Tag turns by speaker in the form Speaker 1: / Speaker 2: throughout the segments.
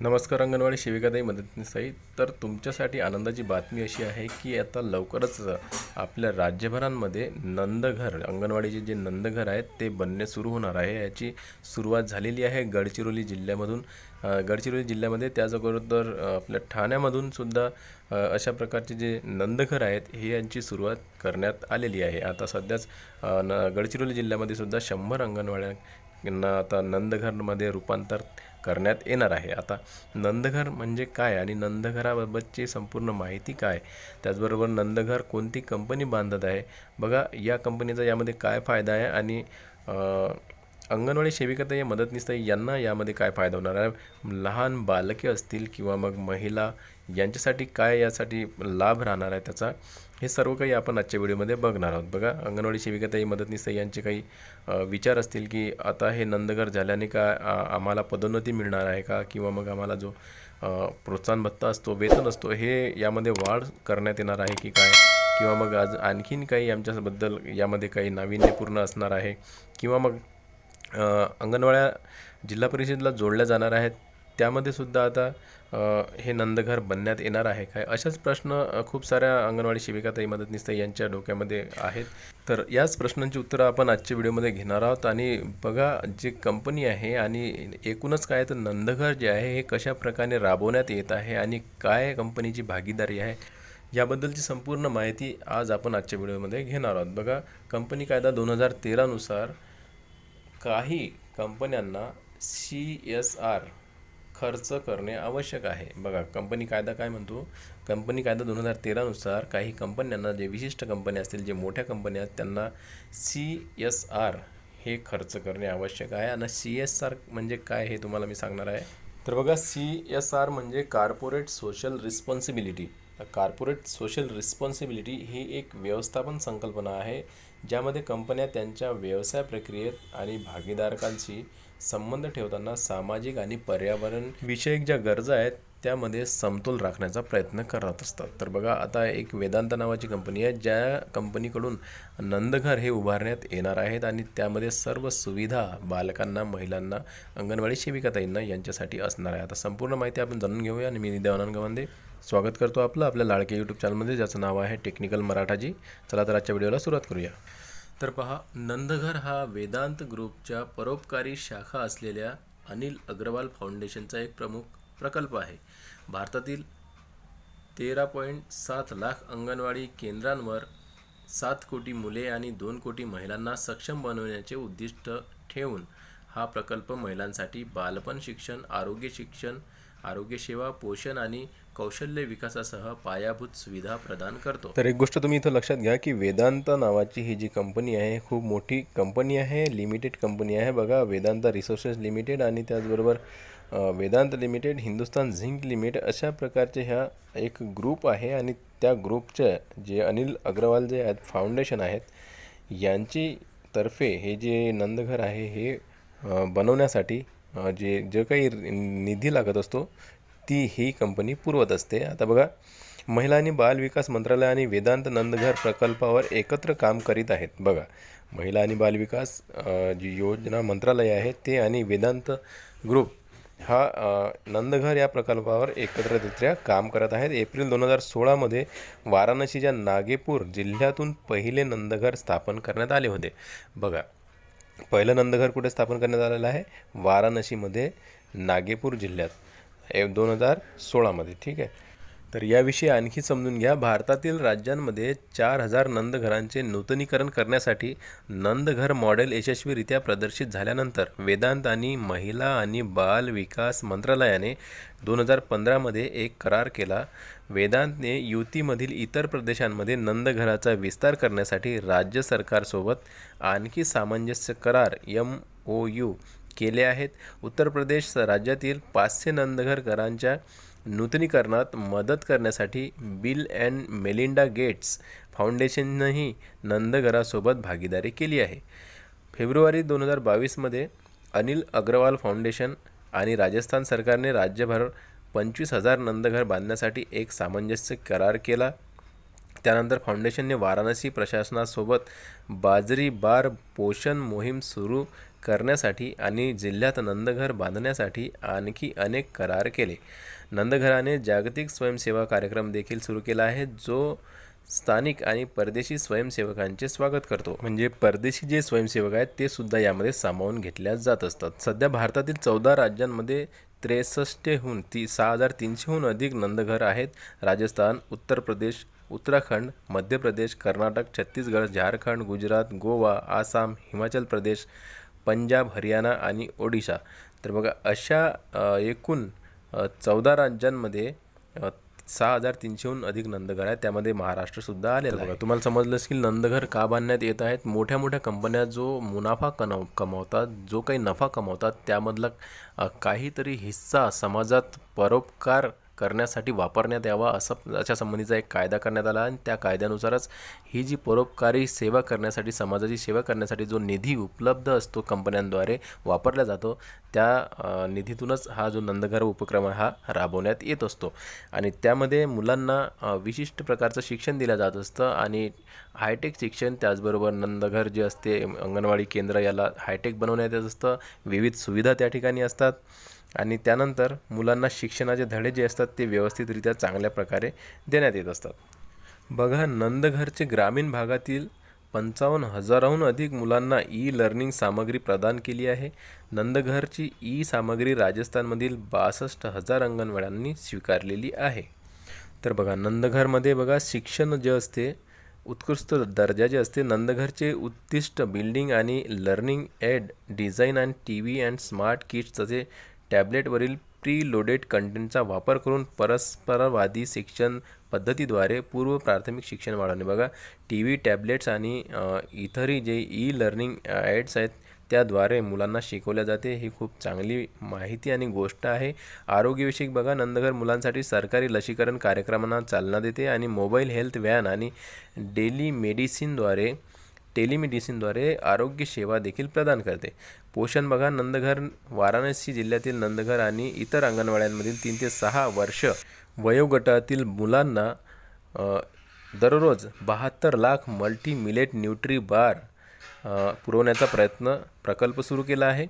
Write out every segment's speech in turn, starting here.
Speaker 1: नमस्कार अंगणवाडी सेविकाताई मदतनीसाई तर तुमच्यासाठी आनंदाची बातमी अशी आहे की आता लवकरच आपल्या राज्यभरांमध्ये नंदघर अंगणवाडीचे जे नंदघर आहेत ते बनणे सुरू होणार आहे. याची सुरुवात झालेली आहे गडचिरोली जिल्ह्यामधून. गडचिरोली जिल्ह्यामध्ये त्याचबरोबर अ, आपल्या ठाण्यामधून सुद्धा अशा प्रकारचे जे नंदघर आहेत हे यांची सुरुवात करण्यात आलेली आहे. आता सध्याच न गडचिरोली जिल्ह्यामध्ये सुद्धा शंभर अंगणवाड्यांना आता नंदघरमध्ये रूपांतर करण्यात येणार आहे. आता नंदघर म्हणजे काय आणि नंदघराबाबतची संपूर्ण माहिती काय? त्याचबरोबर नंदघर कोणती कंपनी बांधत आहे? बघा या कंपनीचा यामध्ये काय फायदा आहे आणि अ, अंगणवाडी सेविकाताई मदतनीसताई यांना यामध्ये काय फायदा होणार आहे? लहान बालके असतील किंवा मग महिला यांच्यासाठी काय यासाठी लाभ राहणार आहे त्याचा? हे सर्व काही आपण आजच्या व्हिडिओमध्ये बघणार आहोत. बघा अंगणवाडी सेविकाताई मदतनीस यांचे काही विचार असतील की आता हे नंदघर झाल्याने का आम्हाला पदोन्नती मिळणार आहे का? किंवा मग आम्हाला जो प्रोत्साहन भत्ता असतो वेतन असतो हे यामध्ये वाढ करण्यात येणार आहे की काय? किंवा मग आज आणखीन काही आमच्याबद्दल यामध्ये काही नाविन्यपूर्ण असणार आहे? किंवा मग अंगणवाड्या जिल्हा परिषदेला जोडल्या जाणार आहेत? त्यामध्ये सुद्धा आता हे नंदघर बनण्यात येणार आहे काय? अशाच प्रश्न खूप साऱ्या अंगणवाडी सेविकाताई मदतनीसताई यांच्या डोक्यामध्ये आहेत. तर याच प्रश्नांची उत्तरं आपण आजच्या व्हिडिओमध्ये घेणार आहोत. आणि बघा जी कंपनी आहे आणि एकूणच काय तर नंदघर जे आहे हे कशा प्रकारे राबवण्यात येत आहे आणि काय कंपनीची भागीदारी आहे याबद्दलची संपूर्ण माहिती आज आपण आजच्या व्हिडिओमध्ये घेणार आहोत. बघा कंपनी कायदा दोन हजार तेरानुसार काही कंपन्यांना सी एस आर खर्च करणे आवश्यक आहे. बघा कंपनी कायदा काय म्हणतो? कंपनी कायदा दोन हजार तेरानुसार काही कंपन्यांना जे विशिष्ट कंपन्या असतील जे मोठ्या कंपन्या आहेत त्यांना सी एस आर हे खर्च करणे आवश्यक आहे. आणि सी एस आर म्हणजे काय हे तुम्हाला मी सांगणार आहे. तर बघा सी एस आर म्हणजे corporate social responsibility corporate social responsibility ही एक व्यवस्थापन संकल्पना आहे ज्यामध्ये कंपन्या त्यांच्या व्यवसाय प्रक्रियेत आणि भागीदारकांशी संबंध ठेवताना सामाजिक आणि पर्यावरण विषयक ज्या गरजा आहेत त्यामध्ये समतोल राखण्याचा प्रयत्न करत असतात. तर बघा आता एक वेदांत नावाची कंपनी आहे ज्या कंपनीकडून नंदघर हे उभारण्यात येणार आहेत आणि त्यामध्ये सर्व सुविधा बालकांना महिलांना अंगणवाडी सेविकाताईंना यांच्यासाठी असणार आहे. आता संपूर्ण माहिती आपण जाणून घेऊया. आणि मी देवानंद गवंदे. स्वागत करतो आपलं आपल्या लाडके यूट्यूब चॅनलमध्ये ज्याचं नाव आहे टेक्निकल मराठाजी. चला तर आजच्या व्हिडिओला सुरुवात करूया. तर पहा नंदघर हा वेदांत ग्रुपच्या परोपकारी शाखा असलेल्या अनिल अग्रवाल फाउंडेशनचा एक प्रमुख प्रकल्प आहे. भारतातील तेरा पॉईंट सात लाख अंगणवाडी केंद्रांवर सात कोटी मुले आणि दोन कोटी महिलांना सक्षम बनवण्याचे उद्दिष्ट ठेवून हा प्रकल्प महिलांसाठी बालपण शिक्षण आरोग्य शिक्षण आरोग्यसेवा पोषण आणि कौशल्य विकासासह पायाभूत सुविधा प्रदान करतो. तर एक गोष्ट तुम्ही इथं लक्षात घ्या की वेदांत नावाची ही जी कंपनी आहे खूप मोठी कंपनी आहे लिमिटेड कंपनी आहे. बघा वेदांत रिसोर्सेस लिमिटेड आणि त्याचबरोबर Vedanta limited Hindustan zinc limited अशा प्रकारचे ह्या एक ग्रुप आहे आणि त्या ग्रुपचे जे अनिल अग्रवाल जे आहेत फाउंडेशन आहेत यांची तर्फे हे जे नंदघर आहे हे बनवण्यासाठी जे जे काही निधी लागत असतो ती ही कंपनी पुरवत असते. आता बघा महिला आणि बाल विकास मंत्रालय आणि वेदांत नंदघर प्रकल्पावर एकत्र काम करीत आहेत. बघा महिला आणि बालविकास जी योजना मंत्रालय आहे ते आणि वेदांत ग्रुप हा नंदघर या प्रकल्पावर एकत्ररित्या काम करत आहेत. एप्रिल दोन हजार सोळामध्ये वाराणसीच्या नागेपूर जिल्ह्यातून पहिले नंदघर स्थापन करण्यात आले होते. बघा पहिलं नंदघर कुठे स्थापन करण्यात आलेलं आहे? वाराणसीमध्ये नागेपूर जिल्ह्यात. ए दोन हजार सोळामध्ये ठीक आहे? तर याविषयी आणखी समजून घ्या. भारतातील राज्यांमध्ये चार हजार नंदघरांचे नूतनीकरण करण्यासाठी नंदघर मॉडेल यशस्वीरित्या प्रदर्शित झाल्यानंतर वेदांत आणि महिला आणि बाल विकास मंत्रालयाने दोन हजार पंधरामध्ये एक करार केला. वेदांतने युतीमधील इतर प्रदेशांमध्ये नंदघराचा विस्तार करण्यासाठी राज्य सरकारसोबत आणखी सामंजस्य करार एम ओ यू केले आहेत. उत्तर प्रदेश राज्यातील पाचशे नंदघर घरांच्या नूतनीकरणात मदत करण्यासाठी बिल अँड मेलिंडा गेट्स फाउंडेशननंही नंदघरासोबत भागीदारी केली आहे. फेब्रुवारी दोन हजार बावीसमध्ये अनिल अग्रवाल फाउंडेशन आणि राजस्थान सरकारने राज्यभर पंचवीस हजार नंदघर बांधण्यासाठी एक सामंजस्य करार केला. त्यानंतर फाउंडेशनने वाराणसी प्रशासनासोबत बाजरी बार पोषण मोहीम सुरू करण्यासाठी आणि जिल्ह्यात नंदघर बांधण्यासाठी आणखी अनेक करार केले. नंदघराने जागतिक स्वयंसेवा कार्यक्रम देखील सुरू केला आहे जो स्थानिक आणि परदेशी स्वयंसेवकांचे स्वागत करतो. म्हणजे परदेशी जे स्वयंसेवक आहेत ते सुद्धा यामध्ये सामावून घेतल्या जात असतात. सध्या भारतातील चौदा राज्यांमध्ये त्रेसष्टहून ती सहा हजार तीनशेहून अधिक नंदघर आहेत. राजस्थान उत्तर प्रदेश उत्तराखंड मध्य प्रदेश कर्नाटक छत्तीसगड झारखंड गुजरात गोवा आसाम हिमाचल प्रदेश पंजाब हरियाणा आणि ओडिशा. तर बघा अशा एकूण चौदा राज्यांमध्ये सहा हजार तीनशेहून अधिक नंदघर आहेत. त्यामध्ये महाराष्ट्रसुद्धा आलेला आहे. तुम्हाला समजलंच की नंदघर का बांधण्यात येत आहेत? मोठ्या मोठ्या कंपन्या जो मुनाफा कनव कमवतात जो काही नफा कमवतात त्यामधला काहीतरी हिस्सा समाजात परोपकार करण्यासाठी वापरण्यात यावा असं अशा संबंधीचा एक कायदा करण्यात आला आणि त्या कायद्यानुसारच ही जी परोपकारी सेवा करण्यासाठी समाजाची सेवा करण्यासाठी जो निधी उपलब्ध असतो कंपन्यांद्वारे वापरला जातो त्या निधीतूनच हा जो नंदघर उपक्रम आहे हा राबवण्यात येत असतो. आणि त्यामध्ये मुलांना विशिष्ट प्रकारचं शिक्षण दिलं जात असतं आणि हायटेक शिक्षण त्याचबरोबर नंदघर जे असते अंगणवाडी केंद्र याला हायटेक बनवण्यात येत असतं. विविध सुविधा त्या ठिकाणी असतात. आणि त्यानंतर मुलांना शिक्षणाचे धडे जे असतात ते व्यवस्थितरित्या चांगल्या प्रकारे देण्यात येत असतात. बघा नंदघरचे ग्रामीण भागातील पंचावन्न हजाराहून अधिक मुलांना ई लर्निंग सामग्री प्रदान केली आहे. नंदघरची ई सामग्री राजस्थानमधील बासष्ट हजार अंगणवाड्यांनी स्वीकारलेली आहे. तर बघा नंदघरमध्ये बघा शिक्षण जे असते उत्कृष्ट दर्जाचे असते नंदघरचे उद्दिष्ट बिल्डिंग आणि learning aid design and T V and smart kits तसे टॅबलेटवरील प्री लोडेड कंटेंटचा वापर करून परस्परवादी शिक्षण पद्धतीद्वारे पूर्व प्राथमिक शिक्षण वाढवणे. बघा टी व्ही टॅबलेट्स आणि इतरही जे ई लर्निंग ॲड्स आहेत त्याद्वारे मुलांना शिकवल्या जाते. ही खूप चांगली माहिती आणि गोष्ट आहे. आरोग्यविषयक बघा नंदघर मुलांसाठी सरकारी लसीकरण कार्यक्रमांना चालना देते आणि मोबाईल हेल्थ व्हॅन आणि डेली मेडिसिनद्वारे टेलिमेडिसिनद्वारे आरोग्य सेवा देखील प्रदान करते. पोषण बघा नंदघर वाराणसी जिल्ह्यातील नंदघर आणि इतर अंगणवाड्यांमधील तीन ते सहा वर्ष वयोगटातील मुलांना दररोज बहात्तर lakh multi millet nutri bar पुरवण्याचा प्रयत्न प्रकल्प सुरू केला आहे.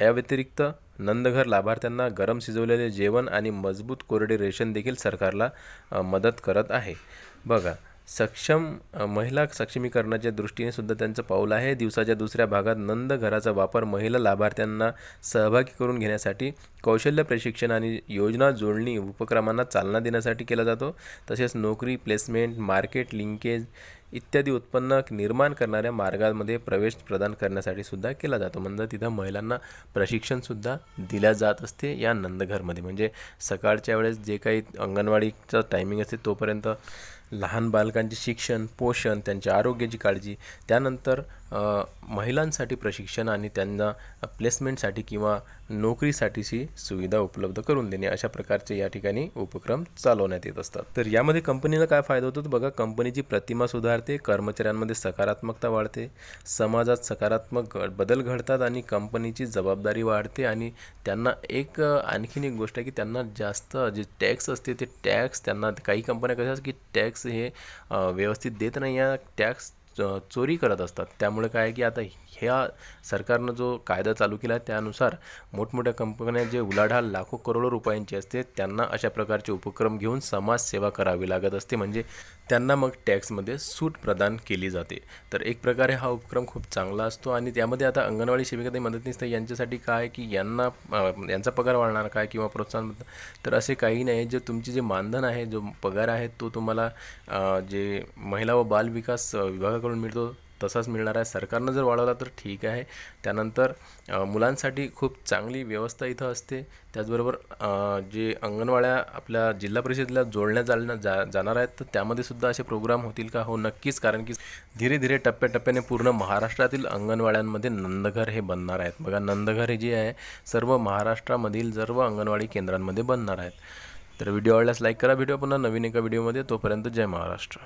Speaker 1: या व्यतिरिक्त नंदघर लाभार्थ्यांना गरम शिजवलेले जेवण आणि मजबूत कोरडे रेशन देखील सरकारला मदत करत आहे. बघा सक्षम महिला सक्षमीकरणाच्या दृष्टीने सुद्धा त्यांचं पाऊल आहे. दिवसाच्या दुसऱ्या भागात नंद घराचा वापर महिला लाभार्थ्यांना सहभागी करून घेण्यासाठी कौशल्य प्रशिक्षण आणि योजना जोडणी उपक्रमांना चालना देण्यासाठी केला जातो. तसेच नोकरी प्लेसमेंट मार्केट लिंकेज इत्यादी उत्पन्न निर्माण करणाऱ्या मार्गांमध्ये प्रवेश प्रदान करण्यासाठी सुद्धा केला जातो. म्हणजे तिथं महिलांना प्रशिक्षणसुद्धा दिल्या जात असते या नंदघरमध्ये. म्हणजे सकाळच्या वेळेस जे काही अंगणवाडीचं टायमिंग असते तोपर्यंत लहान बालकांचे शिक्षण पोषण त्यांच्या आरोग्याची काळजी त्यानंतर महिलांसाठी प्रशिक्षण आणि त्यांना प्लेसमेंटसाठी किंवा नोकरीसाठीची सुविधा उपलब्ध करून देणे अशा प्रकारचे या ठिकाणी उपक्रम चालवण्यात येत असतात. तर यामध्ये कंपनीला काय फायदा होतो? तर बघा कंपनीची प्रतिमा सुधारते कर्मचाऱ्यांमध्ये सकारात्मकता वाढते समाजात सकारात्मक बदल घडतात आणि कंपनीची जबाबदारी वाढते आणि त्यांना एक आणखीन एक गोष्ट आहे की त्यांना जास्त जे टॅक्स असते ते टॅक्स त्यांना काही कंपन्या कशा असतात की टॅक्स हे व्यवस्थित देत नाही. या टॅक्स चोरी करत असतात. त्यामुळे काय आहे की आता ह्या सरकारनं जो कायदा चालू केला आहे त्यानुसार मोठमोठ्या कंपन्या जे उलाढाल लाखो करोडो रुपयांची असते त्यांना अशा प्रकारचे उपक्रम घेऊन समाजसेवा करावी लागत असते. म्हणजे त्यांना मग टॅक्समध्ये सूट प्रदान केली जाते. तर एक प्रकारे हा उपक्रम खूप चांगला असतो आणि त्यामध्ये आता अंगणवाडी सेविका मदतनीस यांच्यासाठी काय की यांना यांचा पगार वाढणार काय किंवा प्रोत्साहन तर असे काही नाही. जे तुमचे जे मानधन आहे जो पगार आहे तो तुम्हाला जे महिला व बाल विकास विभागाकडून विभागाकडून मिळतो तसाच मिळणार आहे. सरकारनं जर वाढवला तर ठीक आहे. त्यानंतर मुलांसाठी खूप चांगली व्यवस्था इथं असते. त्याचबरोबर जे अंगणवाड्या आपल्या जिल्हा परिषदेला जोडण्या जालण्या जा जाणार आहेत तर त्यामध्ये सुद्धा असे प्रोग्राम होतील का? हो नक्कीच. कारण की धीरे धीरे टप्प्याटप्प्याने पूर्ण महाराष्ट्रातील अंगणवाड्यांमध्ये नंदघर हे बनणार आहेत. बघा नंदघर हे जे आहे सर्व महाराष्ट्रामधील सर्व अंगणवाडी केंद्रांमध्ये बनणार आहेत. तर व्हिडिओ आवडल्यास लाईक करा. व्हिडिओ पुन्हा नवीन एका व्हिडिओमध्ये. तोपर्यंत जय महाराष्ट्र.